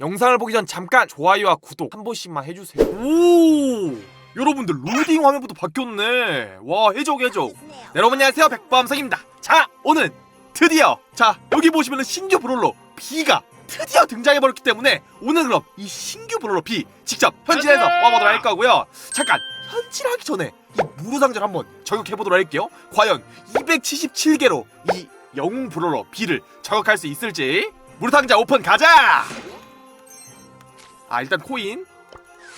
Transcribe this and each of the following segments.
영상을 보기 전 잠깐 좋아요와 구독 한 번씩만 해주세요. 오! 여러분들 로딩 화면부터 바뀌었네. 와 해적 해적. 네, 여러분 안녕하세요 백범성입니다. 자 오늘 드디어 자 여기 보시면은 신규 브롤러 B가 드디어 등장해버렸기 때문에 오늘 그럼 이 신규 브롤러 B 직접 현질해서 와보도록 할 거고요. 잠깐 현질하기 전에 이 무료 상자를 한번 저격해보도록 할게요. 과연 277개로 이 영웅 브롤러 B를 저격할 수 있을지 무료 상자 오픈 가자. 아 일단 코인.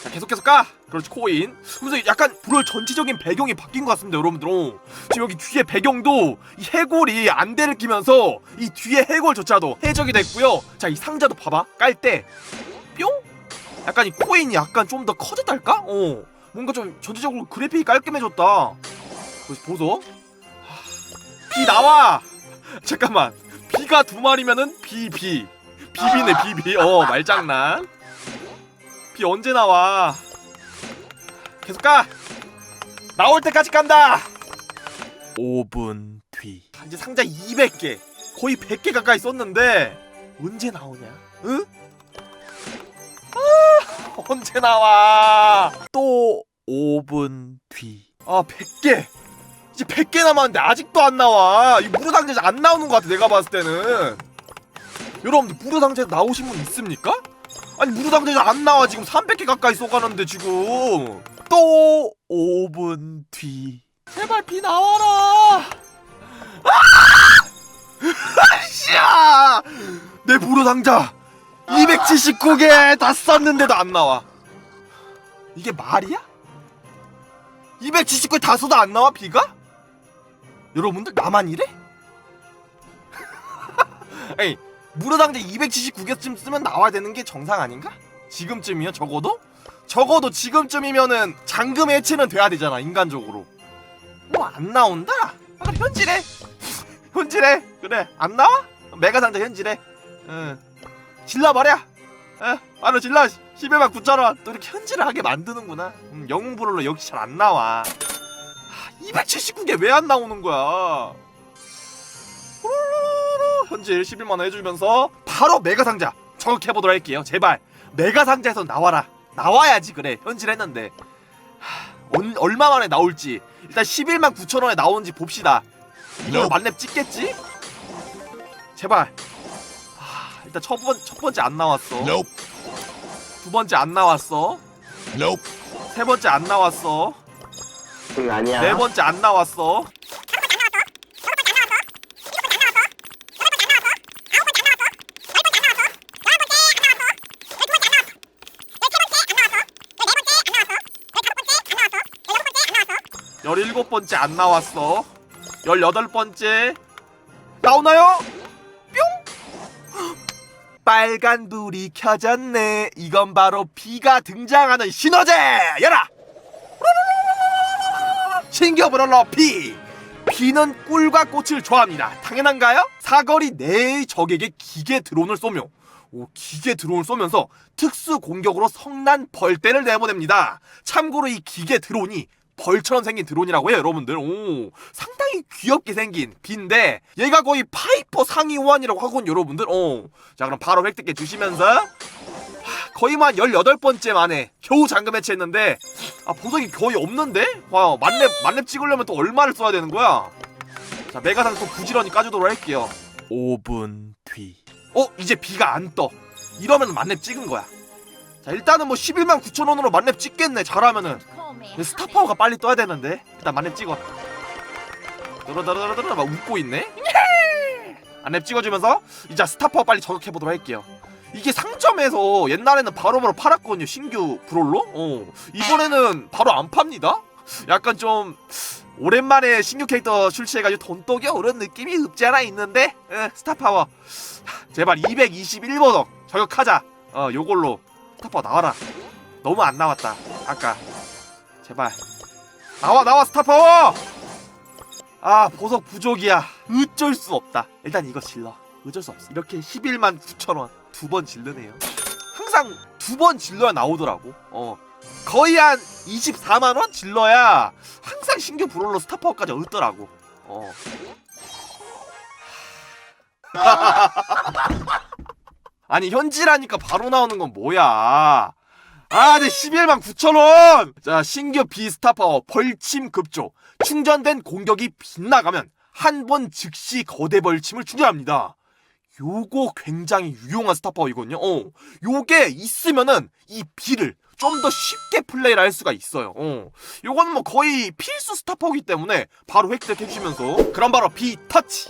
자 계속 계속 가. 그렇지 코인. 그래서 약간 브롤 전체적인 배경이 바뀐 것 같습니다 여러분들 어. 지금 여기 뒤에 배경도 이 해골이 안대를 끼면서 이 뒤에 해골조차도 해적이 됐고요. 자 이 상자도 봐봐. 깔 때. 뿅! 약간 이 코인이 약간 좀 더 커졌달까? 어. 뭔가 좀 전체적으로 그래픽이 깔끔해졌다. 그래서 보소. 하, 비 나와! 잠깐만. 비가 두 마리면은 비비. 비비네 비비. 어 말장난 비 언제 나와? 계속 가. 나올 때까지 간다. 5분 뒤. 이제 상자 200개. 거의 100개 가까이 썼는데 언제 나오냐? 응? 아, 언제 나와? 또 5분 뒤. 아, 100개. 이제 100개 남았는데 아직도 안 나와. 이 무료 상자에서 안 나오는 것 같아. 내가 봤을 때는. 여러분들 무료 상자에서 나오신 분 있습니까? 아니 무료 상자에서 안 나와. 지금 300개 가까이 쏘가는데 지금. 또 5분 뒤. 제발 비 나와라! 아씨야! 내 무료 상자. 279개 다 썼는데도 안 나와. 이게 말이야? 279개 다 쏘도 안 나와 비가? 여러분들 나만 이래? 아니 무료 상자 279개쯤 쓰면 나와야 되는 게 정상 아닌가? 지금쯤이요? 적어도? 적어도 지금쯤이면은 잠금 해체는 돼야 되잖아 인간적으로. 뭐 안 나온다? 아, 그래 현질해. 현질해. 그래. 안 나와? 메가 상자 현질해. 응. 질러버려. 에 바로 질러 11만 9천원. 또 이렇게 현질을 하게 만드는구나. 음, 영웅 브롤러 역시 잘 안 나와. 279개 왜 안 나오는 거야 현질 11만원 해주면서 바로 메가 상자 저격해보도록 할게요. 제발. 메가 상자에서 나와라. 나와야지 그래. 현질 했는데. 하, 언- 얼마 만에 나올지. 일단 11만 9천원에 나오는지 봅시다. 이걸로 만렙 찍겠지? 제발. 하, 일단 첫, 번, 첫 번째 안 나왔어. 두 번째 안 나왔어. 세 번째 안 나왔어. 응 아니야. 네 번째 안 나왔어 열일곱 번째 안 나왔어. 열여덟 번째 나오나요? 뿅! 빨간 불이 켜졌네. 이건 바로 비가 등장하는 신호제. 열아. 신규 브롤러 비. 비는 꿀과 꽃을 좋아합니다. 당연한가요? 사거리 내의 적에게 기계 드론을 쏘며 오, 기계 드론을 쏘면서 특수 공격으로 성난 벌떼를 내보냅니다. 참고로 이 기계 드론이 벌처럼 생긴 드론이라고 해요, 여러분들. 오, 상당히 귀엽게 생긴 비인데 얘가 거의 파이퍼 상위 호환이라고 하군, 여러분들. 어. 자, 그럼 바로 획득해 주시면서 하, 거의 만 18번째 만에 겨우 잠금 해체했는데 아, 보석이 거의 없는데? 와, 만렙 만렙 찍으려면 또 얼마를 써야 되는 거야? 자, 메가상 또 부지런히 까주도록 할게요. 5분 뒤. 어, 이제 비가 안 떠. 이러면 만렙 찍은 거야. 자, 일단은 뭐 11만 9천 원으로 만렙 찍겠네. 잘하면은. 근데 스타파워가 빨리 떠야 되는데? 일단 만렙 찍어. 드러드러드러 막 웃고 있네? 만렙 찍어주면서 이제 스타파워 빨리 저격해보도록 할게요. 이게 상점에서 옛날에는 바로바로 팔았거든요 신규 브롤로? 어. 이번에는 바로 안 팝니다? 약간 좀 오랜만에 신규 캐릭터 출시해가지고 돈독이 오른 느낌이 없지 않아 있는데? 에, 스타파워. 제발 221버덕 저격하자. 어 요걸로 스타파워 나와라. 너무 안 나왔다 아까 제발. 나와 나와 스타파워! 아 보석 부족이야. 어쩔 수 없다. 일단 이거 질러. 어쩔 수 없어. 이렇게 11만 9천원 두 번 질르네요. 항상 두 번 질러야 나오더라고. 어. 거의 한 24만원 질러야 항상 신규 브롤러 스타파워까지 얻더라고. 어. 아니 현질하니까 바로 나오는 건 뭐야 아, 네, 11만 9천원! 자, 신규 비스타 파워 벌침 급조. 충전된 공격이 빗나가면 한 번 즉시 거대 벌침을 충전합니다. 요거 굉장히 유용한 스타 파워이거든요. 어, 요게 있으면은 이 비를 좀 더 쉽게 플레이를 할 수가 있어요. 어, 요거는 뭐 거의 필수 스타 파워이기 때문에 바로 획득 해주시면서 그럼 바로 비 터치!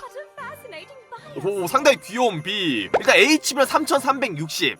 오, 상당히 귀여운 비. 일단 HP는 3360.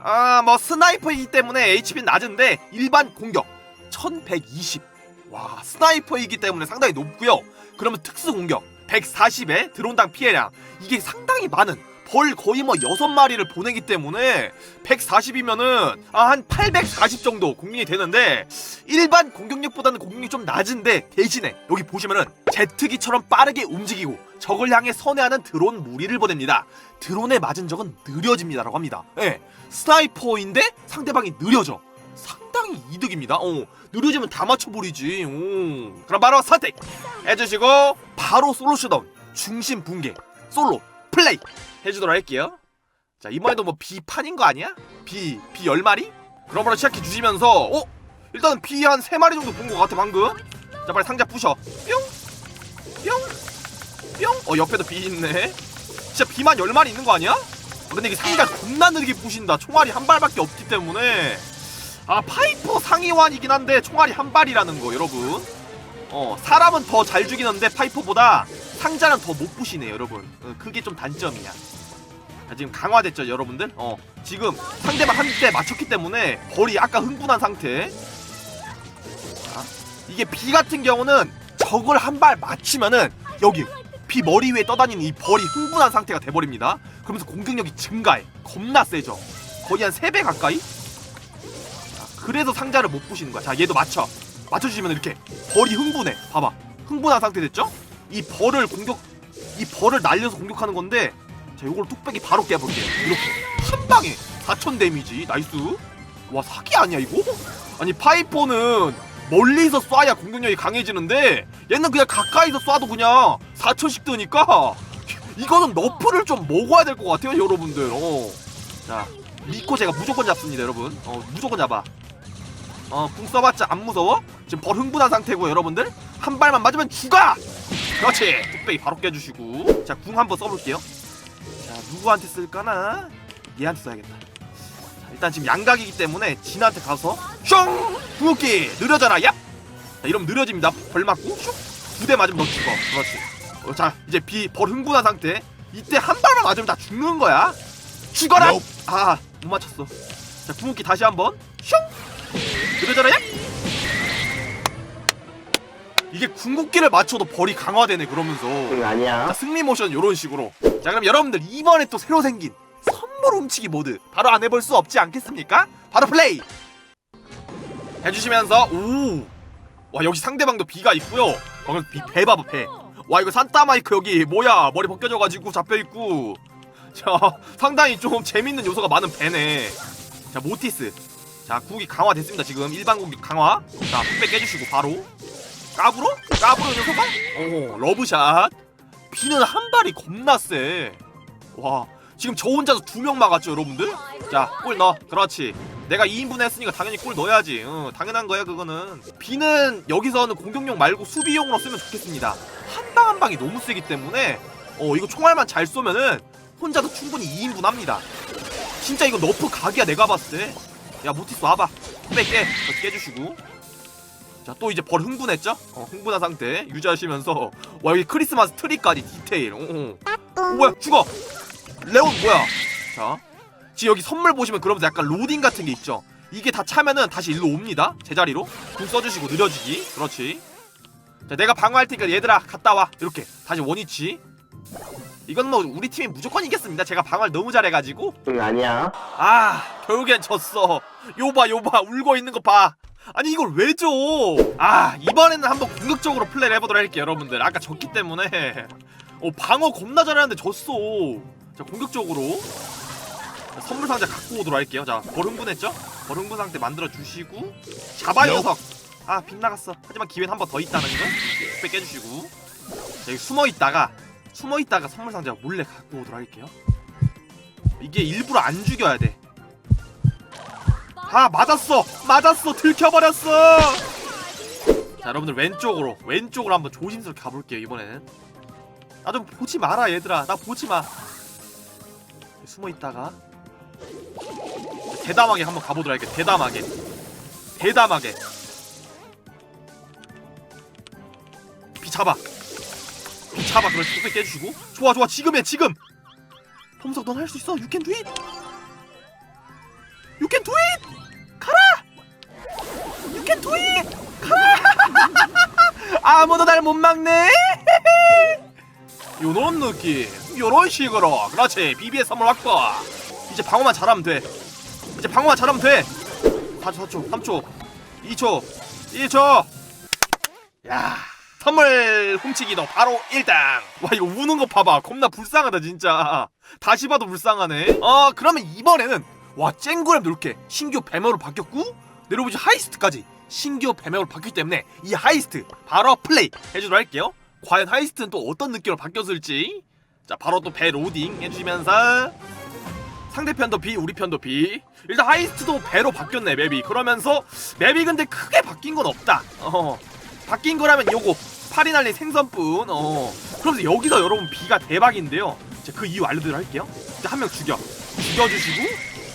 아, 뭐 스나이퍼이기 때문에 HP는 낮은데 일반 공격 1120. 와, 스나이퍼이기 때문에 상당히 높고요. 그러면 특수 공격 140에 드론당 피해량 이게 상당히 많은 벌 거의 뭐 6마리를 보내기 때문에 140이면은 아, 한 840 정도 공격이 되는데 일반 공격력보다는 공격력이 좀 낮은데 대신에 여기 보시면은 제트기처럼 빠르게 움직이고 적을 향해 선회하는 드론 무리를 보냅니다. 드론에 맞은 적은 느려집니다라고 합니다. 예. 스나이퍼인데 상대방이 느려져. 상당히 이득입니다. 어, 느려지면 다 맞춰버리지. 오. 그럼 바로 선택 해주시고 바로 솔로 슈다운 중심 붕괴 솔로 플레이 해주도록 할게요. 자 이번에도 뭐 비판인 거 아니야? 비, 비 10마리? 그럼 바로 시작해 주시면서 어? 일단은 비한 3마리 정도 본것 같아 방금 자 빨리 상자 부셔 뿅! 뿅! 뿅! 어 옆에도 비 있네 진짜 비만 10마리 있는 거 아니야? 어, 근데 이게 상자 겁나 느리게 부신다 총알이 한 발밖에 없기 때문에 아 파이퍼 상위완이긴 한데 총알이 한 발이라는 거 여러분 어 사람은 더 잘 죽이는데 파이퍼보다 상자는 더못 부시네 여러분. 어, 그게 좀 단점이야. 자, 지금 강화됐죠 여러분들? 어 지금 상대방 한 대 맞췄기 때문에 벌이 아까 흥분한 상태. 자, 이게 비 같은 경우는 적을 한 발 맞추면은 여기 비 머리 위에 떠다니는 이 벌이 흥분한 상태가 돼버립니다. 그러면서 공격력이 증가해. 겁나 세죠. 거의 한 3배 가까이? 자, 그래서 상자를 못 부시는 거야. 자 얘도 맞춰. 맞춰주시면 이렇게 벌이 흥분해. 봐봐. 흥분한 상태 됐죠? 이 벌을 공격 이 벌을 날려서 공격하는 건데 자 요걸 뚝배기 바로 깨볼게요 이렇게 한 방에 4천 데미지 나이스 와 사기 아니야 이거? 아니 파이퍼는 멀리서 쏴야 공격력이 강해지는데 얘는 그냥 가까이서 쏴도 그냥 4천씩 뜨니까 이거는 너프를 좀 먹어야 될 것 같아요 여러분들 어. 자 미코 제가 무조건 잡습니다 여러분 어 무조건 잡아 어궁 써봤자 안 무서워? 지금 벌 흥분한 상태고 여러분들 한 발만 맞으면 죽어! 그렇지. 뚝배기 바로 깨주시고. 자 궁 한번 써볼게요. 자 누구한테 쓸까나? 얘한테 써야겠다. 자, 일단 지금 양각이기 때문에 진한테 가서 슝! 궁극기 느려져라 얍! 자, 이러면 느려집니다. 벌 맞고 슝두대 맞으면 너 죽어. 그렇지. 어, 자 이제 비 벌 흥분한 상태. 이때 한 발만 맞으면 다 죽는 거야. 죽어라! 아못 맞췄어. 자 궁극기 다시 한번 슝! 느려져라 얍 이게 궁극기를 맞춰도 벌이 강화되네 그러면서 응 자, 아니야. 승리 모션 이런 식으로. 자, 그럼 여러분들 이번에 또 새로 생긴 선물 훔치기 모드 바로 안 해볼 수 없지 않겠습니까? 바로 플레이. 해주시면서 오, 와 여기 상대방도 비가 있고요. 방금 비 배 봐봐 배. 와 이거 산타 마이크 여기 뭐야 머리 벗겨져가지고 잡혀 있고. 자 상당히 좀 재밌는 요소가 많은 배네. 자 모티스. 자 국이 강화됐습니다 지금 일반 국이 강화. 자 흑백 깨주시고 바로. 까불어? 까불어 녀석아? 오 러브샷. 비는 한 발이 겁나 세. 와, 지금 저 혼자서 두 명 막았죠, 여러분들? 자, 골 넣어. 그렇지. 내가 2인분 했으니까 당연히 골 넣어야지. 어, 당연한 거야, 그거는. 비는 여기서는 공격용 말고 수비용으로 쓰면 좋겠습니다. 한 방 한 방이 너무 세기 때문에 어, 이거 총알만 잘 쏘면은 혼자도 충분히 2인분 합니다. 진짜 이거 너프 각이야, 내가 봤을 때. 야, 모티스 와봐. 빼, 깨. 그렇지, 깨주시고. 자, 또 이제 벌 흥분했죠? 어, 흥분한 상태 유지하시면서 와 여기 크리스마스 트리까지 디테일. 어, 어. 어, 뭐야 죽어. 레온 뭐야? 자, 지금 여기 선물 보시면 그러면서 약간 로딩 같은 게 있죠. 이게 다 차면은 다시 일로 옵니다. 제자리로 궁 써주시고 느려지기. 그렇지. 자, 내가 방어할 테니까 얘들아 갔다 와. 이렇게 다시 원위치. 이건 뭐 우리 팀이 무조건 이겼습니다. 제가 방어를 너무 잘해가지고. 응 아니야. 아 결국엔 졌어. 요봐 요봐. 울고 있는 거 봐. 아니 이걸 왜 줘? 아 이번에는 한번 공격적으로 플레이를 해보도록 할게요 여러분들. 아까 졌기 때문에. 어 방어 겁나 잘하는데 졌어. 자 공격적으로. 자, 선물 상자 갖고 오도록 할게요. 자벌 흥분했죠? 벌 흥분 상태 만들어 주시고. 잡아 녀석. 아 빗나갔어. 하지만 기회는 한 번 더 있다는 거. 뺏 깨주시고. 자 여기 숨어 있다가 숨어 있다가 선물 상자 몰래 갖고 오도록 할게요. 이게 일부러 안 죽여야 돼. 아 맞았어! 맞았어! 들켜버렸어. 자 여러분들 왼쪽으로 왼쪽으로 한번 조심스럽게 가볼게요 이번에는. 나 좀 보지 마라 얘들아. 나 보지 마. 숨어 있다가. 대담하게 한번 가보도록 할게 대담하게. 대담하게. 비 잡아. 비 잡아 그렇지 뚝배 깨주시고. 좋아 좋아. 지금이야 지금. 폼석 넌 할 수 있어. You can do it. You can do it. 가라. You can do it. 가라. 아무도 날 못 막네. 요런 느낌. 요런 식으로. 그렇지. BB의 선물 확보. 이제 방어만 잘하면 돼. 이제 방어만 잘하면 돼. 4초 4초 3초 2초 1초. 야 선물 훔치기도 바로 1등 와 이거 우는 거 봐봐. 겁나 불쌍하다 진짜. 다시 봐도 불쌍하네. 어 그러면 이번에는 와 쨍구랩 이렇게 신규 배매로 바뀌었고 내려보지 하이스트까지 신규 배매로 바뀌기 때문에 이 하이스트 바로 플레이 해주도록 할게요. 과연 하이스트는 또 어떤 느낌으로 바뀌었을지. 자 바로 또 배 로딩 해주시면서. 상대편도 B 우리 편도 B 일단 하이스트도 배로 바뀌었네 맵이. 그러면서 맵이 근데 크게 바뀐 건 없다. 어 바뀐 거라면 요거 파리 날린 생선뿐. 어. 그러면서 여기서 여러분 B가 대박인데요. 그 이유 알려드리도록 할게요. 한 명 죽여. 죽여주시고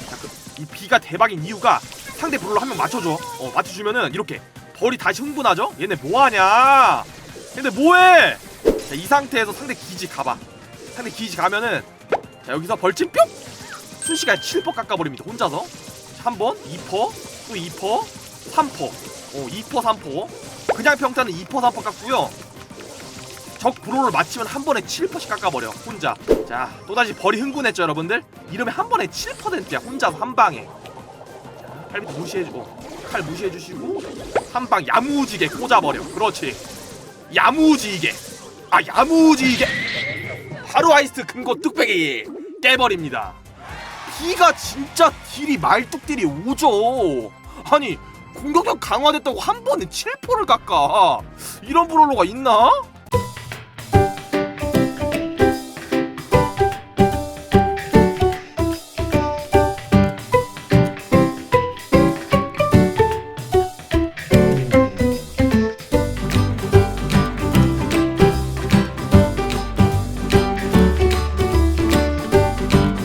자, 그, 이 B가 대박인 이유가 상대 블로 한 명 맞춰줘. 어 맞춰주면은 이렇게 벌이 다시 흥분하죠? 얘네 뭐하냐? 얘네 뭐해? 자, 이 상태에서 상대 기지 가봐. 상대 기지 가면은 자 여기서 벌침 뿅! 순식간에 7퍼 깎아버립니다 혼자서. 한 번, 2퍼, 또 2퍼, 3퍼. 어 2퍼, 3퍼 그냥 평타는 2퍼, 3퍼 깎고요. 적 브로를 맞히면 한 번에 7퍼씩 깎아버려 혼자. 자 또다시 벌이 흥분했죠 여러분들? 이러면 한 번에 7%야 혼자서 한 방에. 자, 칼 밑에 무시해주고 칼 무시해주시고 한 방 야무지게 꽂아버려. 그렇지. 야무지게. 아 야무지게. 하루 아이스트 금고 뚝배기 깨버립니다. B가 진짜 딜이 말뚝 딜이 오죠. 아니 공격력 강화됐다고 한 번에 7%를 깎아. 이런 브롤로가 있나?